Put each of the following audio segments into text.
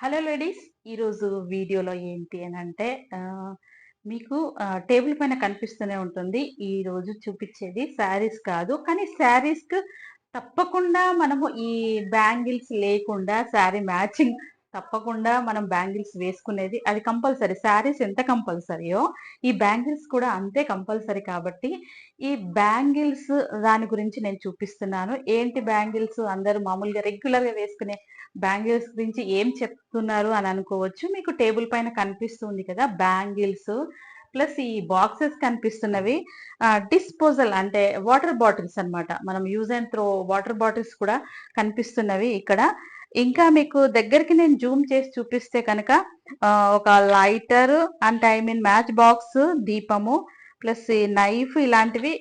Hello ladies ఈరోజు వీడియోలో ఏంటి అని అంటే మీకు టేబుల్ పైన కనిపిస్తూనే ఉంటుంది. ఈరోజు చూపించేది శారీస్ కాదు. కానీ శారీస్ తప్పకుండా మనము ఈ బ్యాంగిల్స్ లేకుండా శారీ మ్యాచింగ్ తప్పకుండా మనం బ్యాంగిల్స్ వేసుకునేది అది కంపల్సరీ. శారీస్ ఎంత కంపల్సరీయో ఈ బ్యాంగిల్స్ కూడా అంతే కంపల్సరీ కాబట్టి ఈ బ్యాంగిల్స్ దాని గురించి నేను చూపిస్తున్నాను. ఏంటి బ్యాంగిల్స్? అందరూ మామూలుగా రెగ్యులర్గా వేసుకునే బ్యాంగిల్స్ గురించి ఏం చెప్తున్నారు అని అనుకోవచ్చు. మీకు టేబుల్ పైన కనిపిస్తుంది కదా బ్యాంగిల్స్. ప్లస్ ఈ బాక్సెస్ కనిపిస్తున్నవి. డిస్పోజల్ అంటే వాటర్ బాటిల్స్ అన్నమాట. మనం use and throw water bottles కూడా కనిపిస్తున్నవి ఇక్కడ. ఇంకా మీకు దగ్గరికి నేను జూమ్ చేసి చూపిస్తే కనుక ఒక lighter and I mean match box దీపము ప్లస్ నైఫ్ ఇలాంటివి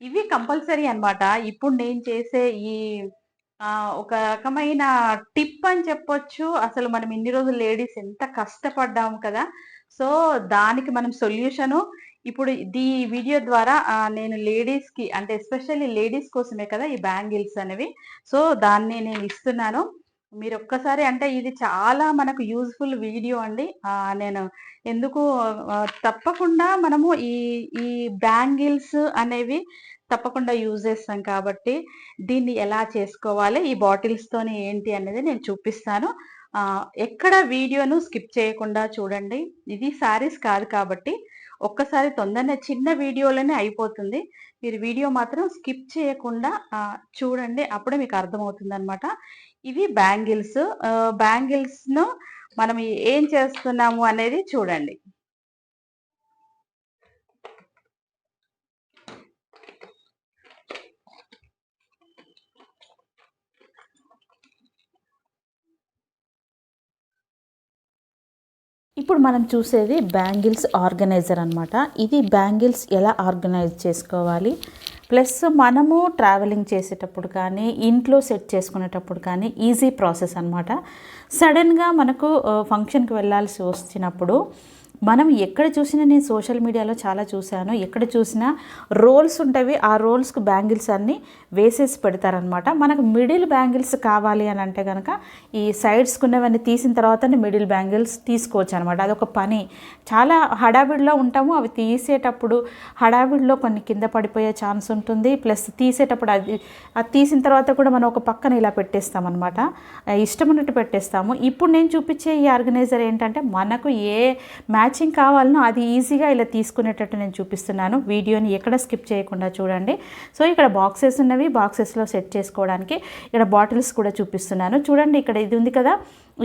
ఇవి కంపల్సరీ అన్నమాట. ఇప్పుడు నేను చేసే ఈ ఒక రకమైన టిప్ అని చెప్పొచ్చు. అసలు మనం ఇన్ని రోజులు లేడీస్ ఎంత కష్టపడ్డాము కదా. సో దానికి మనం సొల్యూషను ఇప్పుడు దీ వీడియో ద్వారా నేను లేడీస్కి అంటే ఎస్పెషల్లీ లేడీస్ కోసమే కదా ఈ బ్యాంగిల్స్ అనేవి. సో దాన్ని నేను ఇస్తున్నాను. మీరు ఒక్కసారి అంటే ఇది చాలా మనకు యూజ్ఫుల్ వీడియో అండి. నేను ఎందుకు తప్పకుండా మనము ఈ ఈ బ్యాంగిల్స్ అనేవి తప్పకుండా యూజ్ చేస్తాం కాబట్టి దీన్ని ఎలా చేసుకోవాలి ఈ బాటిల్స్తోని ఏంటి అనేది నేను చూపిస్తాను. ఎక్కడ వీడియోను స్కిప్ చేయకుండా చూడండి. ఇది సారీస్ కాదు కాబట్టి ఒక్కసారి తొందరనే చిన్న వీడియోలోనే అయిపోతుంది. మీరు వీడియో మాత్రం స్కిప్ చేయకుండా చూడండి. అప్పుడే మీకు అర్థమవుతుంది అనమాట ఇవి బ్యాంగిల్స్. బ్యాంగిల్స్ను మనం ఏం చేస్తున్నాము అనేది చూడండి. ఇప్పుడు మనం చూసేది బ్యాంగిల్స్ ఆర్గనైజర్ అనమాట ఇది బ్యాంగిల్స్ ఎలా ఆర్గనైజ్ చేసుకోవాలి? ప్లస్ మనము ట్రావెలింగ్ చేసేటప్పుడు కానీ ఇంట్లో సెట్ చేసుకునేటప్పుడు కానీ ఈజీ ప్రాసెస్ అనమాట సడన్గా మనకు ఫంక్షన్కి వెళ్ళాల్సి వచ్చినప్పుడు మనం ఎక్కడ చూసినా నేను సోషల్ మీడియాలో చాలా చూశాను. ఎక్కడ చూసినా రోల్స్ ఉంటవి ఆ రోల్స్కి బ్యాంగిల్స్ అన్నీ వేసేసి పెడతారనమాట మనకు మిడిల్ బ్యాంగిల్స్ కావాలి అని అంటే కనుక ఈ సైడ్స్కున్నవన్నీ తీసిన తర్వాతనే మిడిల్ బ్యాంగిల్స్ తీసుకోవచ్చు అనమాట అదొక పని. చాలా హడావిడిలో ఉంటాము. అవి తీసేటప్పుడు హడావిడిలో కొన్ని కింద పడిపోయే ఛాన్స్ ఉంటుంది. ప్లస్ తీసేటప్పుడు అది అది తీసిన తర్వాత కూడా మనం ఒక పక్కన ఇలా పెట్టేస్తాం అనమాట ఇష్టం ఉన్నట్టు పెట్టేస్తాము. ఇప్పుడు నేను చూపించే ఈ ఆర్గనైజర్ ఏంటంటే మనకు ఏ మ్యాచ్ మ్యాచింగ్ కావాలనో అది ఈజీగా ఇలా తీసుకునేటట్టు నేను చూపిస్తున్నాను. వీడియోని ఎక్కడ స్కిప్ చేయకుండా చూడండి. సో ఇక్కడ బాక్సెస్ ఉన్నవి బాక్సెస్లో సెట్ చేసుకోవడానికి ఇక్కడ బాటిల్స్ కూడా చూపిస్తున్నాను. చూడండి ఇక్కడ ఇది ఉంది కదా.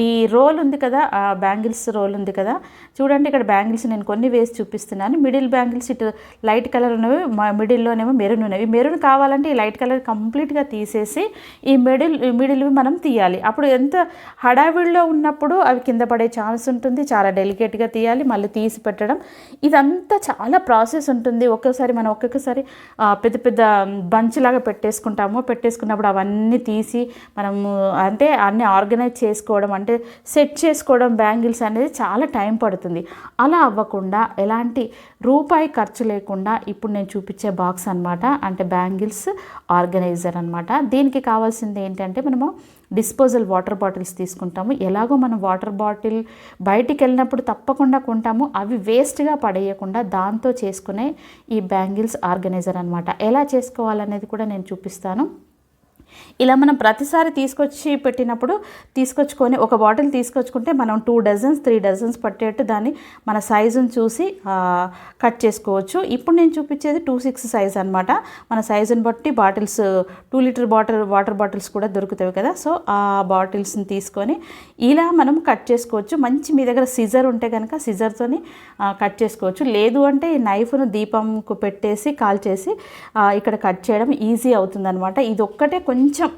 ఈ రోల్ ఉంది కదా ఆ బ్యాంగిల్స్ రోల్ ఉంది కదా. చూడండి ఇక్కడ బ్యాంగిల్స్ నేను కొన్ని వేసి చూపిస్తున్నాను. మిడిల్ బ్యాంగిల్స్ ఇటు లైట్ కలర్ ఉన్నవి మిడిల్లోనేమో మెరూన్ ఉన్నవి. మెరూన్ కావాలంటే ఈ లైట్ కలర్ కంప్లీట్గా తీసేసి ఈ మిడిల్ మిడిల్వి మనం తీయాలి. అప్పుడు ఎంత హడావిడిలో ఉన్నప్పుడు అవి కింద పడే ఛాన్స్ ఉంటుంది. చాలా డెలికేట్గా తీయాలి మళ్ళీ తీసి పెట్టడం. ఇదంతా చాలా ప్రాసెస్ ఉంటుంది. ఒక్కొక్కసారి మనం ఒక్కొక్కసారి పెద్ద పెద్ద బంచ్ లాగా పెట్టేసుకుంటాము. పెట్టేసుకున్నప్పుడు అవన్నీ తీసి మనము అంటే అన్నీ ఆర్గనైజ్ చేసుకోవడం అంటే సెట్ చేసుకోవడం బ్యాంగిల్స్ అనేది చాలా టైం పడుతుంది. అలా అవ్వకుండా ఎలాంటి రూపాయి ఖర్చు లేకుండా ఇప్పుడు నేను చూపించే బాక్స్ అన్నమాట. అంటే బ్యాంగిల్స్ ఆర్గనైజర్ అనమాట దీనికి కావాల్సింది ఏంటంటే మనము డిస్పోజల్ వాటర్ బాటిల్స్ తీసుకుంటాము. ఎలాగో మనం వాటర్ బాటిల్ బయటికి వెళ్ళినప్పుడు తప్పకుండా కొంటాము. అవి వేస్ట్గా పడేయకుండా దాంతో చేసుకునే ఈ బ్యాంగిల్స్ ఆర్గనైజర్ అనమాట ఎలా చేసుకోవాలనేది కూడా నేను చూపిస్తాను. ఇలా మనం ప్రతిసారి తీసుకొచ్చి పెట్టినప్పుడు తీసుకొచ్చుకొని ఒక బాటిల్ తీసుకొచ్చుకుంటే మనం టూ డజన్స్ త్రీ డజన్స్ పట్టేట్టు దాన్ని మన సైజుని చూసి కట్ చేసుకోవచ్చు. ఇప్పుడు నేను చూపించేది టూ సిక్స్ సైజ్ అనమాట మన సైజుని బట్టి bottles two litre bottle water bottles కూడా దొరుకుతాయి కదా. సో ఆ బాటిల్స్ని తీసుకొని ఇలా మనం కట్ చేసుకోవచ్చు. మంచి మీ దగ్గర సిజర్ ఉంటే కనుక సిజర్తోని కట్ చేసుకోవచ్చు. లేదు అంటే ఈ నైఫ్ను దీపంకు పెట్టేసి కాల్ చేసి ఇక్కడ కట్ చేయడం ఈజీ అవుతుందన్నమాట. ఇది ఒక్కటే కొంచెం కొంచెం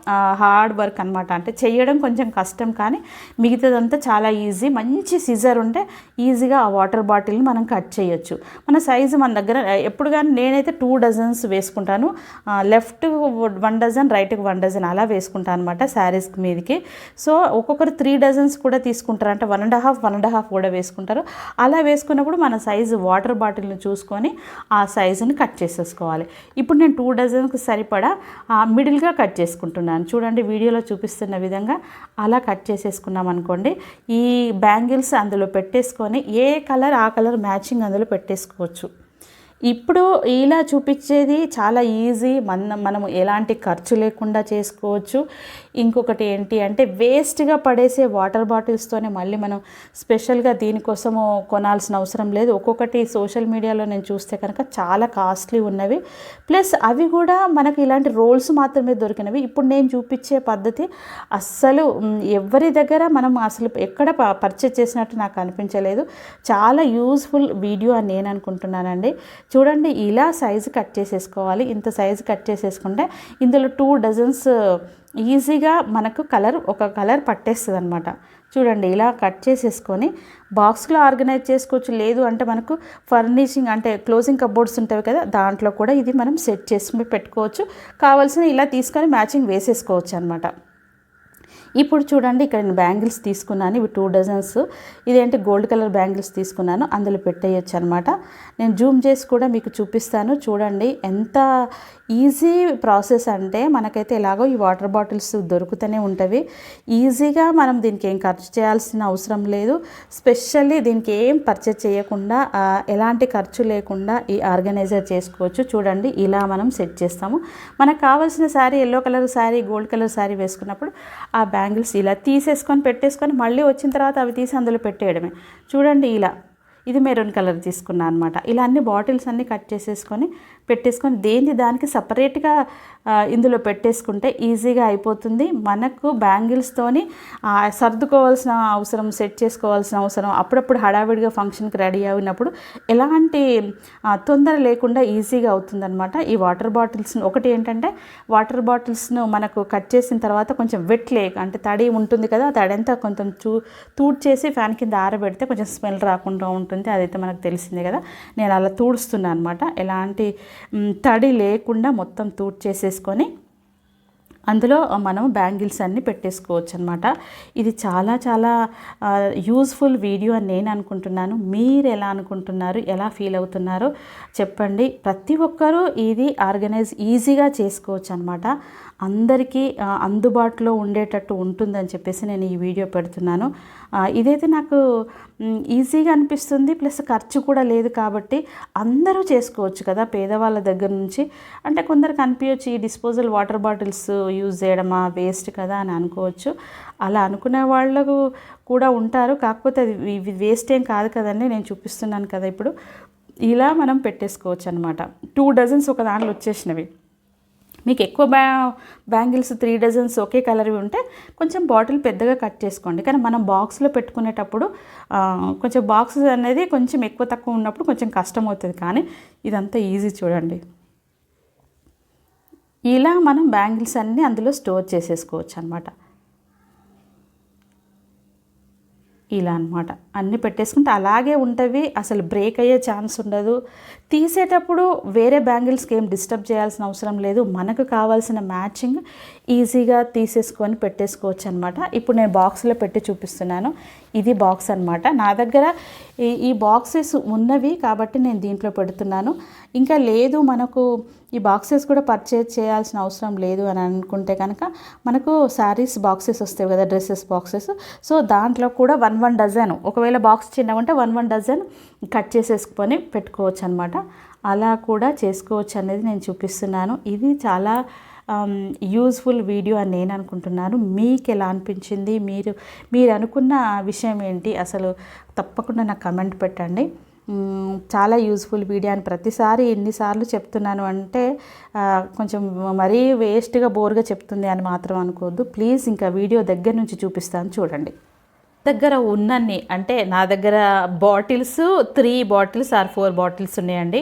హార్డ్ వర్క్ అనమాట అంటే చేయడం కొంచెం కష్టం కానీ మిగతాదంతా చాలా ఈజీ మంచి సిజర్ ఉంటే ఈజీగా ఆ వాటర్ బాటిల్ని మనం కట్ చేయొచ్చు. మన సైజు మన దగ్గర ఎప్పుడు కానీ నేనైతే టూ డజన్స్ వేసుకుంటాను. లెఫ్ట్ వన్ డజన్ రైట్కి వన్ డజన్ అలా వేసుకుంటాను అనమాట శారీస్ మీదకి. సో ఒక్కొక్కరు త్రీ డజన్స్ కూడా తీసుకుంటారు అంటే one and half one and half కూడా వేసుకుంటారు. అలా వేసుకున్నప్పుడు మన సైజు వాటర్ బాటిల్ని చూసుకొని ఆ సైజుని కట్ చేసేసుకోవాలి. ఇప్పుడు నేను టూ డజన్కి సరిపడా మిడిల్గా కట్ చేసి వేసుకుంటున్నాను చూడండి వీడియోలో చూపిస్తున్న విధంగా అలా కట్ చేసేసుకున్నాం అనుకోండి. ఈ బ్యాంగిల్స్ అందులో పెట్టేసుకొని ఏ కలర్ ఆ కలర్ మ్యాచింగ్ అందులో పెట్టేసుకోవచ్చు. ఇప్పుడు ఇలా చూపించేది చాలా ఈజీ. మన మనము ఎలాంటి ఖర్చు లేకుండా చేసుకోవచ్చు. ఇంకొకటి ఏంటి అంటే వేస్ట్గా పడేసే వాటర్ బాటిల్స్తోనే మళ్ళీ మనం స్పెషల్గా దీనికోసము కొనాల్సిన అవసరం లేదు. ఒక్కొక్కటి సోషల్ మీడియాలో నేను చూస్తే కనుక చాలా కాస్ట్లీ ఉన్నవి. ప్లస్ అవి కూడా మనకు ఇలాంటి రోల్స్ మాత్రమే దొరికినవి. ఇప్పుడు నేను చూపించే పద్ధతి అస్సలు ఎవరి దగ్గర మనం అసలు ఎక్కడ పర్చేజ్ చేసినట్టు నాకు అనిపించలేదు. చాలా యూస్ఫుల్ వీడియో అని నేను అనుకుంటున్నానండి. చూడండి ఇలా సైజు కట్ చేసేసుకోవాలి. ఇంత సైజు కట్ చేసేసుకుంటే ఇందులో టూ డజన్స్ ఈజీగా మనకు కలర్ ఒక కలర్ పట్టేస్తుంది అనమాట చూడండి ఇలా కట్ చేసేసుకొని బాక్స్లో ఆర్గనైజ్ చేసుకోవచ్చు. లేదు అంటే మనకు ఫర్నిషింగ్ అంటే క్లోజింగ్ కబోర్డ్స్ ఉంటాయి కదా దాంట్లో కూడా ఇది మనం సెట్ చేసి పెట్టుకోవచ్చు. కావాల్సిన ఇలా తీసుకొని మ్యాచింగ్ వేసేసుకోవచ్చు అనమాట ఇప్పుడు చూడండి ఇక్కడ నేను బ్యాంగిల్స్ తీసుకున్నాను. ఇవి టూ డజన్స్ ఇదేంటి గోల్డ్ కలర్ బ్యాంగిల్స్ తీసుకున్నాను. అందులో పెట్టేయచ్చు అనమాట నేను జూమ్ చేసి కూడా మీకు చూపిస్తాను. చూడండి ఎంత ఈజీ ప్రాసెస్ అంటే మనకైతే ఎలాగో ఈ వాటర్ బాటిల్స్ దొరుకుతూనే ఉంటవి. ఈజీగా మనం దీనికి ఏం ఖర్చు చేయాల్సిన అవసరం లేదు. స్పెషల్లీ దీనికి ఏం పర్చేజ్ చేయకుండా ఎలాంటి ఖర్చు లేకుండా ఈ ఆర్గనైజర్ చేసుకోవచ్చు. చూడండి ఇలా మనం సెట్ చేస్తాము. మనకు కావాల్సిన sari yellow colour sari gold colour sari వేసుకున్నప్పుడు ఆ బ్యాంగిల్స్ ఇలా తీసేసుకొని పెట్టేసుకొని మళ్ళీ వచ్చిన తర్వాత అవి తీసి అందులో పెట్టేయడమే. చూడండి ఇలా. ఇది మెరూన్ కలర్ తీసుకున్నాను అనమాట ఇలా అన్ని బాటిల్స్ అన్నీ కట్ చేసేసుకొని పెట్టేసుకొని దేని దానికి సపరేట్గా ఇందులో పెట్టేసుకుంటే ఈజీగా అయిపోతుంది. మనకు బ్యాంగిల్స్తోని సర్దుకోవాల్సిన అవసరం సెట్ చేసుకోవాల్సిన అవసరం అప్పుడప్పుడు హడావిడిగా ఫంక్షన్కి రెడీ అయినప్పుడు ఎలాంటి తొందర లేకుండా ఈజీగా అవుతుందన్నమాట. ఈ వాటర్ బాటిల్స్ను ఒకటి ఏంటంటే వాటర్ బాటిల్స్ను మనకు కట్ చేసిన తర్వాత కొంచెం వెట్ లేక్ అంటే తడి ఉంటుంది కదా ఆ కొంచెం చూ తూడ్ చేసి ఫ్యాన్ కింద ఆరబెడితే కొంచెం స్మెల్ రాకుండా ఉంటుంది అదైతే మనకు తెలిసిందే కదా. నేను అలా తూడుస్తున్నాను అనమాట ఎలాంటి తడి లేకుండా మొత్తం తూడ్ చేసేసుకొని అందులో మనం బ్యాంగిల్స్ అన్నీ పెట్టేసుకోవచ్చు అనమాట ఇది చాలా చాలా యూస్ఫుల్ వీడియో అని నేను అనుకుంటున్నాను. మీరు ఎలా అనుకుంటున్నారు ఎలా ఫీల్ అవుతున్నారో చెప్పండి. ప్రతి ఒక్కరూ ఇది ఆర్గనైజ్ ఈజీగా చేసుకోవచ్చు అనమాట అందరికీ అందుబాటులో ఉండేటట్టు ఉంటుందని చెప్పేసి నేను ఈ వీడియో పెడుతున్నాను. ఇదైతే నాకు ఈజీగా అనిపిస్తుంది ప్లస్ ఖర్చు కూడా లేదు కాబట్టి అందరూ చేసుకోవచ్చు కదా పేదవాళ్ళ దగ్గర నుంచి. అంటే కొందరికి అనిపించవచ్చు ఈ డిస్పోజల్ వాటర్ బాటిల్స్ యూజ్ చేయడమా వేస్ట్ కదా అని అనుకోవచ్చు. అలా అనుకునే వాళ్ళకు కూడా ఉంటారు. కాకపోతే అది ఇవి వేస్ట్ ఏం కాదు కదండి నేను చూపిస్తున్నాను కదా ఇప్పుడు. ఇలా మనం పెట్టేసుకోవచ్చు అనమాట టూ డజన్స్ ఒక దాంట్లో వచ్చేసినవి. మీకు ఎక్కువ బ్యా బ్యాంగిల్స్ త్రీ డజన్స్ ఒకే కలర్వి ఉంటే కొంచెం బాటిల్ పెద్దగా కట్ చేసుకోండి. కానీ మనం బాక్స్లో పెట్టుకునేటప్పుడు కొంచెం బాక్స్ అనేది కొంచెం ఎక్కువ తక్కువ ఉన్నప్పుడు కొంచెం కష్టం అవుతుంది కానీ ఇదంతా ఈజీ చూడండి. ఇలా మనం బ్యాంగిల్స్ అన్నీ అందులో స్టోర్ చేసేసుకోవచ్చు అనమాట ఇలా అన్నమాట. అన్నీ పెట్టేసుకుంటే అలాగే ఉంటవి అసలు బ్రేక్ అయ్యే ఛాన్స్ ఉండదు. తీసేటప్పుడు వేరే బ్యాంగిల్స్కి ఏం డిస్టర్బ్ చేయాల్సిన అవసరం లేదు. మనకు కావాల్సిన మ్యాచింగ్ ఈజీగా తీసేసుకొని పెట్టేసుకోవచ్చు అనమాట ఇప్పుడు నేను బాక్స్లో పెట్టి చూపిస్తున్నాను. ఇది బాక్స్ అనమాట నా దగ్గర ఈ ఈ బాక్సెస్ ఉన్నవి కాబట్టి నేను దీంట్లో పెడుతున్నాను. ఇంకా లేదు మనకు ఈ బాక్సెస్ కూడా పర్చేజ్ చేయాల్సిన అవసరం లేదు అని అనుకుంటే కనుక మనకు శారీస్ బాక్సెస్ వస్తాయి కదా డ్రెస్సెస్ బాక్సెస్ సో దాంట్లో కూడా వన్ వన్ డజన్ ఒకవేళ బాక్స్ చిన్నగా ఉంటే వన్ వన్ డజన్ కట్ చేసేసుకొని పెట్టుకోవచ్చు అనమాట అలా కూడా చేసుకోవచ్చు అనేది నేను చూపిస్తున్నాను. ఇది చాలా um, యూజ్ఫుల్ వీడియో అని నేను అనుకుంటున్నాను. మీకు ఎలా అనిపించింది? మీరు మీరు అనుకున్న విషయం ఏంటి? అసలు తప్పకుండా నాకు కమెంట్ పెట్టండి. చాలా యూజ్ఫుల్ వీడియో అని ప్రతిసారి ఎన్నిసార్లు చెప్తున్నాను అంటే కొంచెం మరీ వేస్ట్గా బోర్గా చెప్తుంది అని మాత్రం అనుకోవద్దు. ప్లీజ్ ఇంకా వీడియో దగ్గర నుంచి చూపిస్తాను చూడండి. దగ్గర ఉన్నన్ని అంటే నా దగ్గర bottles three bottles or four bottles ఉన్నాయండి.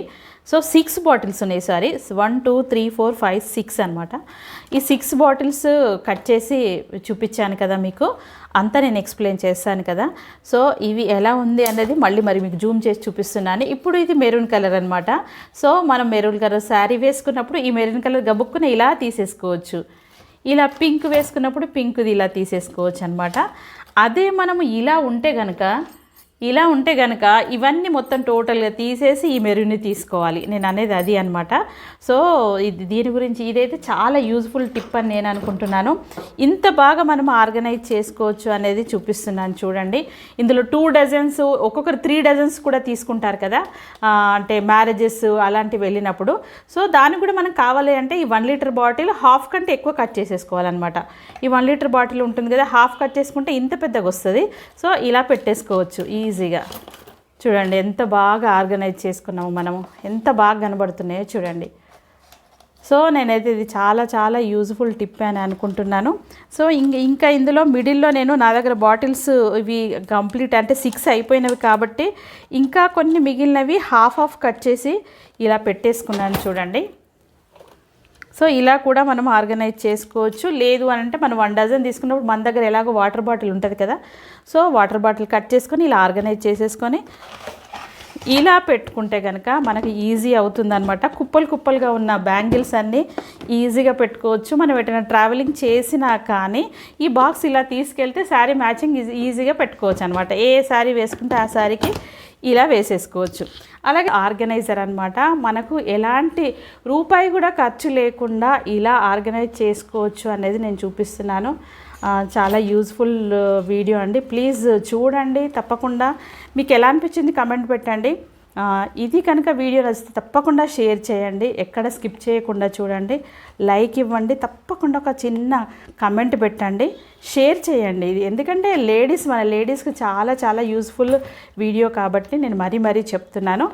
సో సిక్స్ బాటిల్స్ ఉన్నాయి sorry. One two three four five six అనమాట ఈ సిక్స్ బాటిల్స్ కట్ చేసి చూపించాను కదా మీకు. అంతా నేను ఎక్స్ప్లెయిన్ చేస్తాను కదా. సో ఇవి ఎలా ఉంది అనేది మళ్ళీ మరి మీకు జూమ్ చేసి చూపిస్తున్నాను. ఇప్పుడు ఇది మెరూన్ కలర్ అనమాట సో మనం మెరూన్ కలర్ శారీ వేసుకున్నప్పుడు ఈ మెరూన్ కలర్ గబుక్కున ఇలా తీసేసుకోవచ్చు. ఇలా పింక్ వేసుకున్నప్పుడు పింక్ది ఇలా తీసేసుకోవచ్చు అనమాట అదే మనము ఇలా ఉంటే కనుక ఇలా ఉంటే కనుక ఇవన్నీ మొత్తం టోటల్గా తీసేసి ఈ మెరూని తీసుకోవాలి. నేను అనేది అది అనమాట సో ఇది దీని గురించి ఇదైతే చాలా యూజ్ఫుల్ టిప్ అని నేను అనుకుంటున్నాను. ఇంత బాగా మనం ఆర్గనైజ్ చేసుకోవచ్చు అనేది చూపిస్తున్నాను చూడండి. ఇందులో టూ డజన్స్ ఒక్కొక్కరు త్రీ డజన్స్ కూడా తీసుకుంటారు కదా. అంటే మ్యారేజెస్ అలాంటివి వెళ్ళినప్పుడు. సో దాన్ని కూడా మనం కావాలి అంటే ఈ వన్ లీటర్ బాటిల్ హాఫ్ కంటే ఎక్కువ కట్ చేసేసుకోవాలన్నమాట. ఈ వన్ లీటర్ బాటిల్ ఉంటుంది కదా హాఫ్ కట్ చేసుకుంటే ఇంత పెద్దగా వస్తుంది. సో ఇలా పెట్టేసుకోవచ్చు. ఈ ఈజీగా. చూడండి ఎంత బాగా ఆర్గనైజ్ చేసుకున్నాము మనము. ఎంత బాగా కనబడుతున్నాయో చూడండి. సో నేనైతే ఇది చాలా చాలా యూజ్ఫుల్ టిప్ అని అనుకుంటున్నాను. సో ఇంక ఇంకా ఇందులో మిడిల్లో నేను నా దగ్గర బాటిల్స్ ఇవి కంప్లీట్ అంటే సిక్స్ అయిపోయినవి కాబట్టి ఇంకా కొన్ని మిగిలినవి హాఫ్ హాఫ్ కట్ చేసి ఇలా పెట్టేసుకున్నాను చూడండి. సో ఇలా కూడా మనం ఆర్గనైజ్ చేసుకోవచ్చు. లేదు అని అంటే మనం వన్ డజన్ తీసుకున్నప్పుడు మన దగ్గర ఎలాగో వాటర్ బాటిల్ ఉంటుంది కదా. సో వాటర్ బాటిల్ కట్ చేసుకొని ఇలా ఆర్గనైజ్ చేసేసుకొని ఇలా పెట్టుకుంటే కనుక మనకి ఈజీ అవుతుందనమాట కుప్పలు కుప్పలుగా ఉన్న బ్యాంగిల్స్ అన్నీ ఈజీగా పెట్టుకోవచ్చు. మనం ఎటైనా ట్రావెలింగ్ చేసినా కానీ ఈ బాక్స్ ఇలా తీసుకెళ్తే శారీ మ్యాచింగ్ ఈజీగా పెట్టుకోవచ్చు అనమాట ఏ శారీ వేసుకుంటే ఆ శారీకి ఇలా వేసేసుకోవచ్చు. అలాగే ఆర్గనైజర్ అనమాట మనకు ఎలాంటి రూపాయి కూడా ఖర్చు లేకుండా ఇలా ఆర్గనైజ్ చేసుకోవచ్చు అనేది నేను చూపిస్తున్నాను. చాలా యూజ్ఫుల్ వీడియో uh, అండి. ప్లీజ్ చూడండి తప్పకుండా. మీకు ఎలా అనిపించింది కమెంట్ పెట్టండి. ఇది కనుక వీడియో నచ్చితే తప్పకుండా షేర్ చేయండి. ఎక్కడ స్కిప్ చేయకుండా చూడండి. లైక్ ఇవ్వండి. తప్పకుండా ఒక చిన్న కమెంట్ పెట్టండి. షేర్ చేయండి. ఇది ఎందుకంటే లేడీస్ మన లేడీస్కి చాలా చాలా యూస్ఫుల్ వీడియో కాబట్టి నేను మరీ మరీ చెప్తున్నాను.